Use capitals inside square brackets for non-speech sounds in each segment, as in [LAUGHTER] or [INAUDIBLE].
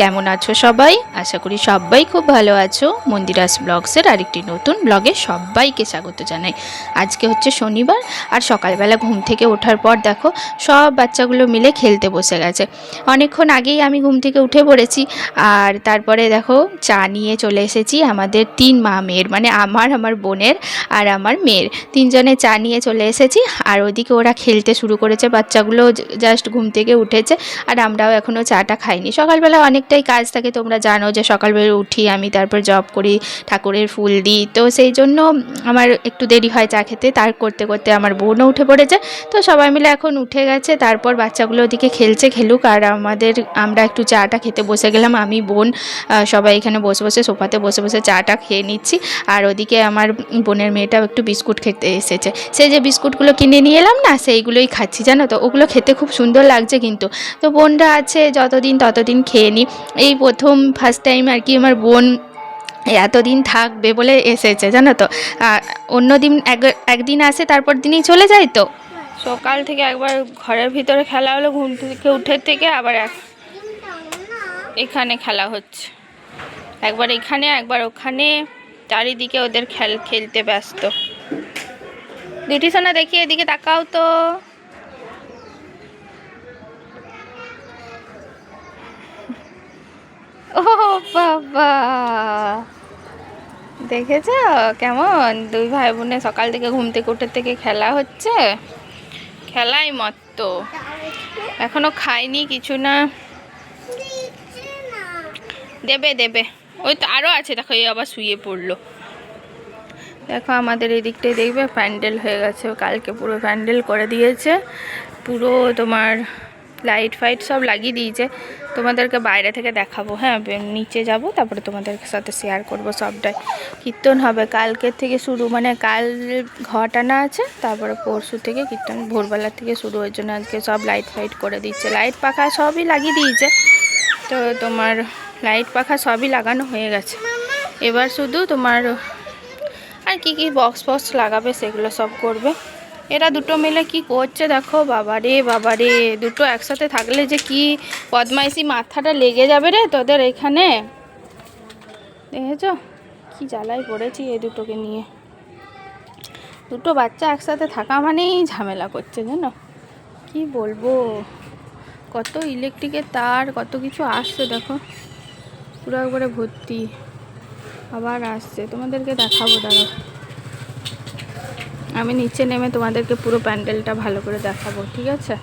কেমন আছো সবাই? আশা করি সবাই খুব ভালো আছো। মন্দিরাস ব্লগসের আরেকটি নতুন ব্লগে সবাইকে স্বাগত জানাই। আজকে হচ্ছে শনিবার আর সকালবেলা ঘুম থেকে ওঠার পর দেখো, সব বাচ্চাগুলো মিলে খেলতে বসে গেছে। অনেকক্ষণ আগেই আমি ঘুম থেকে উঠে পড়েছি আর তারপরে দেখো, চা নিয়ে চলে এসেছি আমাদের তিন মা মেয়ের মানে আমার আমার বোনের আর আমার মেয়ের। তিনজনে চা নিয়ে চলে এসেছি আর ওদিকে ওরা খেলতে শুরু করেছে। বাচ্চাগুলো জাস্ট ঘুম থেকে উঠেছে আর আমরাও এখনও চাটা খাইনি। সকালবেলা অনেকটাই কাজ থাকে, তোমরা জানো যে সকালবেলা উঠি, আমি তারপর জব করি, ঠাকুরের ফুল দিই। তো সেই জন্য আমার একটু দেরি হয় চা খেতে, তার করতে করতে আমার বোনও উঠে পড়েছে। তো সবাই মিলে এখন উঠে গেছে, তারপর বাচ্চাগুলো ওদিকে খেলছে খেলুক, আর আমাদের, আমরা একটু চাটা খেতে বসে গেলাম, আমি, বোন সবাই এখানে বসে বসে সোফাতে বসে বসে চাটা খেয়ে নিচ্ছি। আর ওদিকে আমার বোনের মেয়েটাও একটু বিস্কুট খেতে এসেছে। সেই যে বিস্কুটগুলো কিনে নিয়ে এলাম না, সেইগুলোই খাচ্ছি, জানো তো? ওগুলো খেতে খুব সুন্দর লাগছে কিন্তু। তো বোনরা আছে, যতদিন, ততদিন খেয়ে নিই এই প্রথম ফার্স্ট টাইম আর কি আমার বোন এতদিন থাকবে বলে এসেছে, জানো তো। অন্য দিন এক, একদিন আসে, তারপর দিনই চলে যায় তো। সকাল থেকে একবার ঘরের ভিতরে খেলা হলো, ঘুম থেকে উঠে থেকে আবার এখানে খেলা হচ্ছে। একবার এখানে, একবার ওখানে, চারিদিকে ওদের খেল, খেলতে ব্যস্ত। দিটি সোনা, দেখি এদিকে তাকাও তো ও বাবা। দেখেছ? কেমন? দুই ভাই বোনে সকাল থেকে ঘুম থেকে উঠে থেকে খেলা হচ্ছে। খেলাই মত্ত। এখনও খাইনি, কিছু না। দেবে দেবে। ওই তো আরও আছে, দেখো, এই আবার শুয়ে পড়ল। দেখো, আমাদের এই দিকটায় দেখবে, প্যান্ডেল হয়ে গেছে। কালকে পুরো প্যান্ডেল করে দিয়েছে। পুরো তোমার লাইট ফাইট সব লাগিয়ে দিয়েছে। তোমাদেরকে বাইরে থেকে দেখাবো হ্যাঁ? নিচে যাব, তারপরে তোমাদের সাথে শেয়ার করব সবটাই। কীর্তন হবে কালকের থেকে শুরু মানে কাল ঘর টানা আছে, তারপরে পরশু থেকে কীর্তন ভোরবেলা থেকে শুরু ওই জন্য আজকে সব লাইট ফাইট করে দিচ্ছে। লাইট পাখা সবই লাগিয়ে দিয়েছে। তো তোমার লাইট পাখা সবই লাগানো হয়ে গেছে। এবার শুধু তোমার আর কি কি বক্স ফক্স লাগাবে সেগুলো সব করবে। এরা দুটো মিলে কি করছে দেখো, বাবারে বাবারে। দুটো একসাথে থাকলে যে কি বদমাইশি মাথাটা লেগে যাবে রে তোদের এখানে? দেখেছ? কি জ্বালায় পড়েছি এই দুটোকে নিয়ে। দুটো বাচ্চা একসাথে থাকা মানেই ঝামেলা করছে, জানো? কি বলব? কত ইলেকট্রিকের তার, কত কিছু আসছে দেখো। পুরো একবারে ভর্তি। আবার আসছে। তোমাদেরকে দেখাবো দাঁড়াও। আমি নিচে নেমে তোমাদেরকে পুরো প্যান্ডেলটা ভালো করে দেখাবো ঠিক আছে?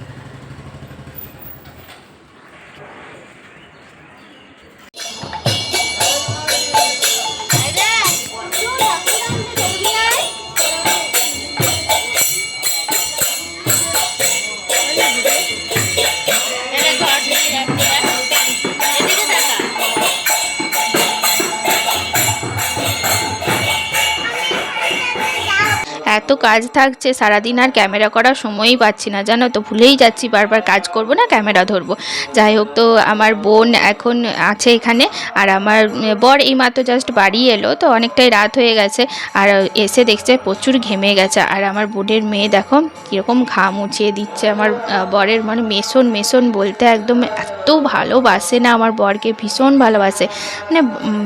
কাজ থাকছে, সারাদিন আর ক্যামেরা করার সময়ই পাচ্ছি না, জানো তো, ভুলেই যাচ্ছি, বারবার কাজ করব না, ক্যামেরা ধরবো। যাই হোক, তো আমার বোন এখন আছে এখানে, আর আমার বর এই মাত্র জাস্ট বাড়ি এলো, তো অনেকটাই রাত হয়ে গেছে, আর এসে দেখছে প্রচুর ঘেমে গেছে, আর আমার বোনের মেয়ে দেখো, কীরকম ঘাম মুছিয়ে দিচ্ছে, আমার বরের মানে মেশন মেশন বলতে একদম এত ভালোবাসে না আমার বরকে, ভীষণ ভালোবাসে। মানে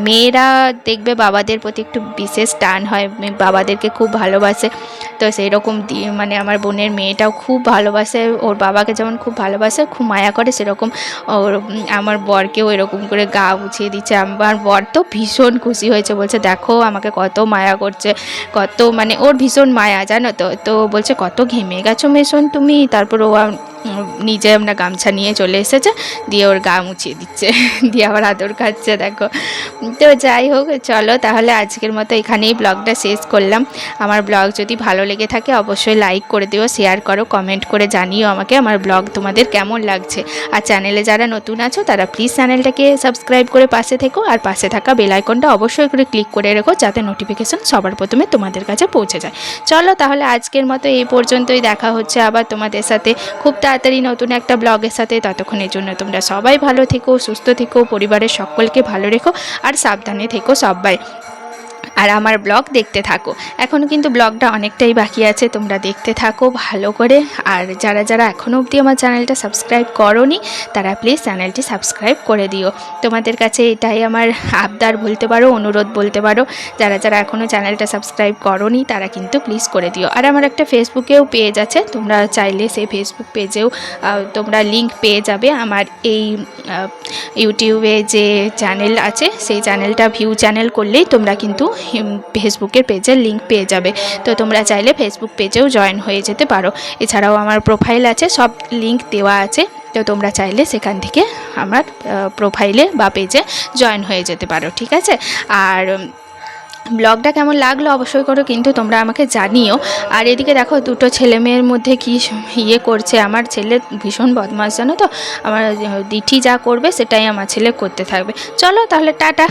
মেয়েরা দেখবে বাবাদের প্রতি একটু বিশেষ টান হয় বাবাদেরকে খুব ভালোবাসে। তো সেই রকম মানে আমার বোনের মেয়েটাও খুব ভালোবাসে, ওর বাবাকে যেমন খুব ভালোবাসে, খুব মায়া করে, সেরকম ওর, আমার বরকেও এরকম করে গা গুছিয়ে দিচ্ছে। আমার বর তো ভীষণ খুশি হয়েছে, বলছে, দেখো, আমাকে কত মায়া করছে, কত মানে ওর ভীষণ মায়া, জানো তো? তো বলছে, কত ঘেমে গেছো মেশন তুমি? তারপর ও নিজে আমরা গামছা নিয়ে চলে এসেছে, দিয়ে ওর গা মুছিয়ে দিচ্ছে, [LAUGHS] দিয়ে আবার আদর খাচ্ছে, দেখো। তো যাই হোক, চলো তাহলে আজকের মতো এখানেই ব্লগটা শেষ করলাম। আমার ব্লগ যদি ভালো লেগে থাকে, অবশ্যই লাইক করে দিও, শেয়ার করো, কমেন্ট করে জানিও আমাকে আমার ব্লগ তোমাদের কেমন লাগছে। আর চ্যানেলে যারা নতুন আছো, তারা প্লিজ চ্যানেলটাকে সাবস্ক্রাইব করে পাশে থেকো, আর পাশে থাকা বেল আইকনটা অবশ্যই করে ক্লিক করে রেখো, যাতে নোটিফিকেশন সবার প্রথমে তোমাদের কাছে পৌঁছে যায়। চলো তাহলে আজকের মতো এই পর্যন্তই, দেখা হচ্ছে আবার তোমাদের সাথে। খুব তাড়াতাড়ি নতুন একটা ব্লগের সাথে ততক্ষণের জন্য তোমরা সবাই ভালো থেকো, সুস্থ থেকো, পরিবারের সকলকে ভালো রেখো আর সাবধানে থেকো সবাই। আর আমার ব্লগ দেখতে থাকো। এখনও কিন্তু ব্লগটা অনেকটাই বাকি আছে, তোমরা দেখতে থাকো ভালো করে। আর যারা যারা এখনও অবধি আমার চ্যানেলটা সাবস্ক্রাইব করনি, তারা প্লিজ চ্যানেলটি সাবস্ক্রাইব করে দিও। তোমাদের কাছে এটাই আমার আবদার, বলতে পারো, অনুরোধ, বলতে পারো। যারা যারা এখনও চ্যানেলটা সাবস্ক্রাইব করনি, তারা কিন্তু প্লিজ করে দিও। আর আমার একটা ফেসবুকেও পেজ আছে, তোমরা চাইলে সেই ফেসবুক পেজেও তোমরা লিংক পেয়ে যাবে। আমার এই ইউটিউবে যে চ্যানেল আছে, সেই চ্যানেলটা ভিউ চ্যানেল করলেই তোমরা কিন্তু ফেসবুকের পেজের লিংক পেয়ে যাবে। তো তোমরা চাইলে ফেসবুক পেজেও জয়েন হয়ে যেতে পারো। এছাড়াও আমার প্রোফাইল আছে, সব লিংক দেওয়া আছে। তো তোমরা চাইলে সেখান থেকে আমার প্রোফাইলে বা পেজে জয়েন হয়ে যেতে পারো, ঠিক আছে? আর ব্লগটা কেমন লাগল অবশ্যই করো, কিন্তু তোমরা আমাকে জানিও। আর এদিকে দেখো, দুটো ছেলে মেয়ের মধ্যে কি ইয়ে করছে। আমার ছেলে ভীষণ বদমাস, জানো তো? আমার দিঠি যা করবে, সেটাই আমার ছেলে করতে থাকবে। চলো তাহলে, টাটা!